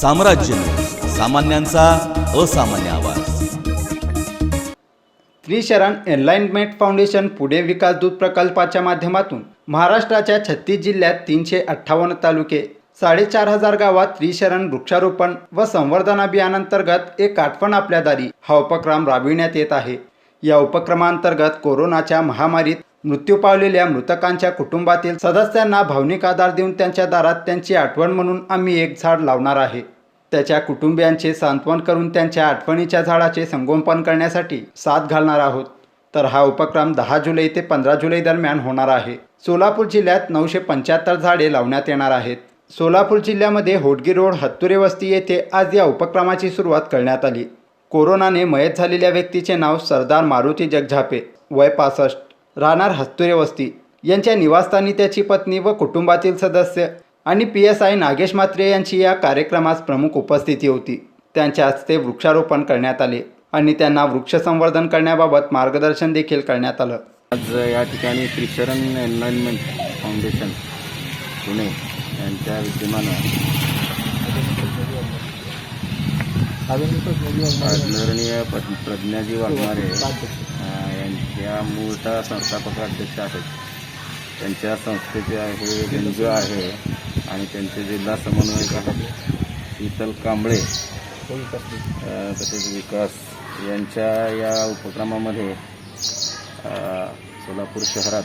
साम्राज्य सामान्यांचा असामान्य आवाज. त्रिशरण एनलाइनमेंट फाउंडेशन पुणे विकास दूत प्रकल्पाच्या माध्यमातून महाराष्ट्राच्या छत्तीस जिल्ह्यात तीनशे अठ्ठावन्न तालुके साडेचार हजार गावात त्रिशरण वृक्षारोपण व संवर्धन अभियानांतर्गत एक आठवण आपल्या दारी हा उपक्रम राबविण्यात येत आहे. या उपक्रमांतर्गत कोरोनाच्या महामारीत मृत्यू पावलेल्या मृतकांच्या कुटुंबातील सदस्यांना भावनिक आधार देऊन त्यांच्या दारात त्यांची आठवण म्हणून आम्ही एक झाड लावणार आहे. त्याच्या कुटुंबियांचे सांत्वन करून त्यांच्या आठवणीच्या झाडाचे संगोपन करण्यासाठी साथ घालणार आहोत. तर हा उपक्रम दहा जुलै ते पंधरा जुलै दरम्यान होणार आहे. सोलापूर जिल्ह्यात नऊशे पंच्याहत्तर झाडे लावण्यात येणार आहेत. सोलापूर जिल्ह्यामध्ये होडगी रोड हत्तुरे वस्ती येथे आज या उपक्रमाची सुरुवात करण्यात आली. कोरोनाने मयत झालेल्या व्यक्तीचे नाव सरदार मारुती जगझापे वय पासष्ट. राहणार हस्तुरे वस्ती यांच्या निवासस्थानी त्याची पत्नी व कुटुंबातील सदस्य आणि P S I Nagesh Mhatre यांची या कार्यक्रमास प्रमुख उपस्थिती होती. त्यांच्या हस्ते वृक्षारोपण करण्यात आले आणि त्यांना वृक्ष संवर्धन करण्याबाबत मार्गदर्शन देखील करण्यात आलं. आज या ठिकाणी त्रिशरण एन्व्हायरमेंट फाउंडेशन पुणे यांच्या विद्यमानं आदरणीय प्रज्ञाजी वाघमारे अं, यांच्या मूळचा संस्थापक अध्यक्ष आहेत. त्यांच्या संस्थेचे आहे एनजीओ आहे आणि त्यांचे जिल्हा समन्वयक आहेत. शीतल कांबळे तसेच विकास यांच्या या उपक्रमामध्ये सोलापूर शहरात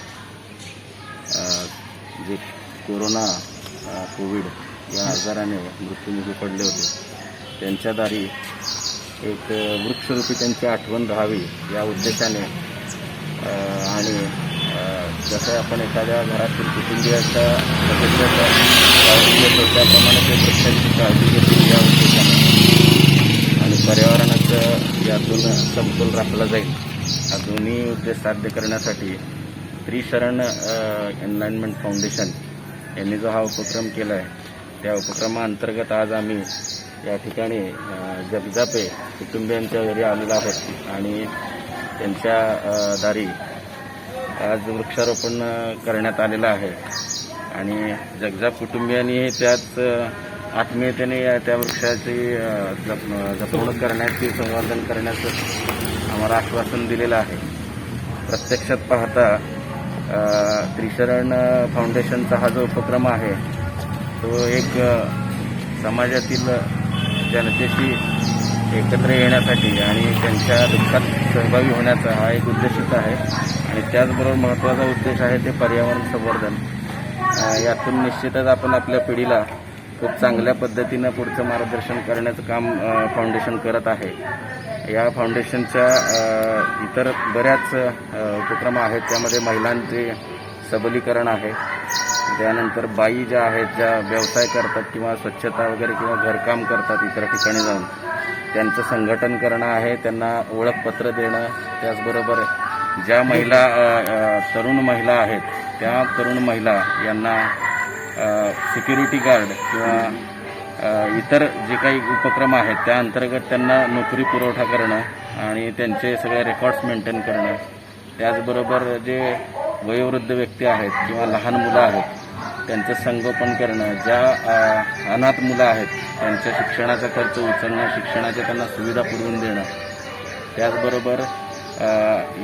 जे कोरोना कोविड या आजाराने मृत्युमुखी पडले होते. त्यांच्या दारी एक वृक्षरूपी त्यांची आठवण राहावी या उद्देशाने आणि जसं आपण एखाद्या घरातील कुटुंबियाच्या सदस्याच्या काळजी घेतो त्याप्रमाणे ते वृक्षांची काळजी घेतली या उद्देशाने. आणि पर्यावरणाचं यातून समतोल राखला जाईल. हा दोन्ही उद्देश साध्य करण्यासाठी त्रिशरण एन्व्हायरमेंट फाउंडेशन यांनी जो हा उपक्रम केला आहे त्या उपक्रमाअंतर्गत आज आम्ही या ठिकाणी जगजापे कुटुंबियांच्या घरी आलेलो आहोत आणि त्यांच्या दारी आज वृक्षारोपण करण्यात आलेलं आहे. आणि जगजाप कुटुंबियांनी त्याच आत्मीयतेने या- त्या वृक्षाची जप जपवणूक करण्याची संवर्धन करण्याचं आम्हाला आश्वासन दिलेलं आहे. प्रत्यक्षात पाहता त्रिशरण फाउंडेशनचा हा जो उपक्रम आहे तो एक समाजातील जनतेशी एकत्र येण्यासाठी आणि त्यांच्या दुःखात सहभागी होण्याचा हा एक उद्देशच आहे. आणि त्याचबरोबर महत्त्वाचा उद्देश आहे ते पर्यावरण संवर्धन. यातून निश्चितच आपण आपल्या पिढीला खूप चांगल्या पद्धतीनं पुढचं मार्गदर्शन करण्याचं काम फाउंडेशन करत आहे. या फाउंडेशनच्या इतर बऱ्याच उपक्रम आहेत. त्यामध्ये महिलांचे सबलीकरण आहे. त्यानंतर बाई ज्या आहेत ज्या व्यवसाय करतात किंवा स्वच्छता वगैरे किंवा घरकाम करतात इतर ठिकाणी जाऊन त्यांचं संघटन करणं आहे त्यांना ओळखपत्र देणं. त्याचबरोबर ज्या महिला तरुण महिला आहेत त्या तरुण महिला यांना सिक्युरिटी गार्ड किंवा इतर जे काही उपक्रम आहेत त्या अंतर्गत त्यांना नोकरी पुरवठा करणं आणि त्यांचे सगळे रेकॉर्ड्स मेंटेन करणं. त्याचबरोबर जे वयोवृद्ध व्यक्ती आहेत किंवा लहान मुलं आहेत त्यांचं संगोपन करणं ज्या अनाथ मुलं आहेत त्यांच्या शिक्षणाचा खर्च उचलणं शिक्षणाच्या त्यांना सुविधा पुरवून देणं त्याचबरोबर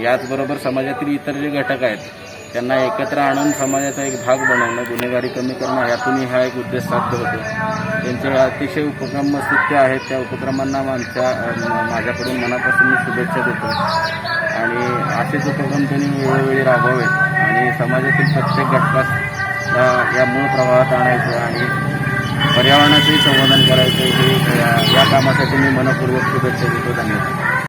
याचबरोबर समाजातील इतर जे घटक आहेत त्यांना एकत्र आणून समाजाचा एक भाग बनवणं गुन्हेगारी कमी करणं यातूनही हा एक उद्देश साध्य होतो. त्यांचे अतिशय उपक्रम सत्य आहेत. त्या उपक्रमांना आमच्या माझ्याकडून मनापासून मी शुभेच्छा देतो. आणि असेच उपक्रम त्यांनी वेळोवेळी राबवावेत. आणि समाजातील प्रत्येक घटकास या- या मूळ प्रवाहात आणायचं आणि पर्यावरणाचंही संवर्धन करायचं हे या- या कामासाठी मी मनपूर्वक शुभेच्छा देतो. धन्यवाद.